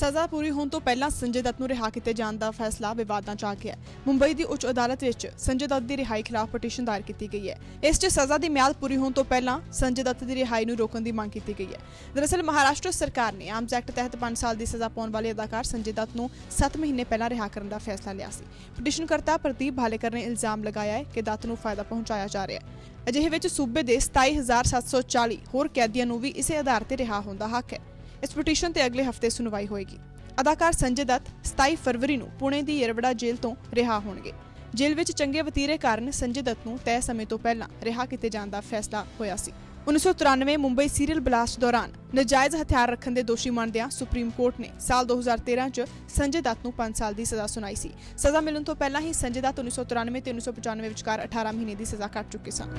ਸਜ਼ਾ ਪੂਰੀ ਹੋਣ ਤੋਂ ਪਹਿਲਾਂ ਸੰਜੇ ਦੱਤ ਨੂੰ ਰਿਹਾ ਕੀਤੇ ਜਾਣ ਦਾ ਫੈਸਲਾ ਵਿਵਾਦਾਂ 'ਚ ਆ ਗਿਆ ਹੈ। ਮੁੰਬਈ ਦੀ ਉੱਚ ਅਦਾਲਤ ਵਿੱਚ ਸੰਜੇ ਦੱਤ ਦੀ ਰਿਹਾਈ ਖਿਲਾਫ ਪਟੀਸ਼ਨ ਦਾਇਰ ਕੀਤੀ ਗਈ ਹੈ। ਇਸ 'ਚ ਸਜ਼ਾ ਦੀ ਮਿਆਦ ਪੂਰੀ ਹੋਣ ਤੋਂ ਪਹਿਲਾਂ ਸੰਜੇ ਦੱਤ ਦੀ ਰਿਹਾਈ ਨੂੰ ਰੋਕਣ ਦੀ ਮੰਗ ਕੀਤੀ ਗਈ ਹੈ। ਦਰਅਸਲ ਮਹਾਰਾਸ਼ਟਰ ਸਰਕਾਰ ਨੇ ਆਰਮਸ ਐਕਟ ਤਹਿਤ 5 ਸਾਲ ਦੀ ਸਜ਼ਾ ਪਾਉਣ ਵਾਲੇ ਅਦਾਕਾਰ ਸੰਜੇ ਦੱਤ ਨੂੰ 7 ਮਹੀਨੇ ਪਹਿਲਾਂ ਰਿਹਾ ਕਰਨ ਦਾ ਫੈਸਲਾ ਲਿਆ ਸੀ। ਪਟੀਸ਼ਨ ਕਰਤਾ ਪ੍ਰਦੀਪ ਭਾਲੇਕਰ ਨੇ ਇਲਜ਼ਾਮ ਲਗਾਇਆ ਹੈ ਕਿ ਦੱਤ ਨੂੰ ਫਾਇਦਾ ਪਹੁੰਚਾਇਆ ਜਾ ਰਿਹਾ ਹੈ। ਅਜਿਹੇ ਵਿੱਚ ਸੂਬੇ ਦੇ 27740 ਹੋਰ ਕੈਦੀਆਂ ਨੂੰ ਵੀ ਇਸੇ ਆਧਾਰ ਤੇ ਰਿਹਾ ਹੋਣ ਦਾ ਹੱਕ ਹੈ। ਇਸ ਪਟੀਸ਼ਨ ਤੇ ਅਗਲੇ ਹਫ਼ਤੇ ਸੁਣਵਾਈ ਹੋਏਗੀ। ਅਦਾਕਾਰ ਸੰਜੇ ਦੱਤ 27 ਫਰਵਰੀ ਨੂੰ ਪੁਣੇ ਦੀ ਯਰਵੜਾ ਜੇਲ੍ਹ ਤੋਂ ਰਿਹਾ ਹੋਣਗੇ। ਜੇਲ੍ਹ ਵਿੱਚ ਚੰਗੇ ਵਤੀਰੇ ਕਾਰਨ ਸੰਜੇ ਦੱਤ ਨੂੰ ਤੈਅ ਸਮੇਂ ਤੋਂ ਪਹਿਲਾਂ ਰਿਹਾ ਕੀਤੇ ਜਾਣ ਦਾ ਫੈਸਲਾ ਹੋਇਆ ਸੀ। 1993 ਮੁੰਬਈ ਸੀਰੀਅਲ ਬਲਾਸਟ ਦੌਰਾਨ ਨਜਾਇਜ਼ ਹਥਿਆਰ ਰੱਖਣ ਦੇ ਦੋਸ਼ੀ ਮੰਨਦਿਆਂ ਸੁਪਰੀਮ ਕੋਰਟ ਨੇ ਸਾਲ 2013 ਚ ਸੰਜੇ ਦੱਤ ਨੂੰ 5 ਸਾਲ ਦੀ ਸਜ਼ਾ ਸੁਣਾਈ ਸੀ। ਸਜ਼ਾ ਮਿਲਣ ਤੋਂ ਪਹਿਲਾਂ ਹੀ ਸੰਜੇ ਦੱਤ 1993 ਤੇ 1995 ਵਿਚਕਾਰ 18 ਮਹੀਨੇ ਦੀ ਸਜ਼ਾ ਕੱਟ ਚੁੱਕੇ ਸਨ।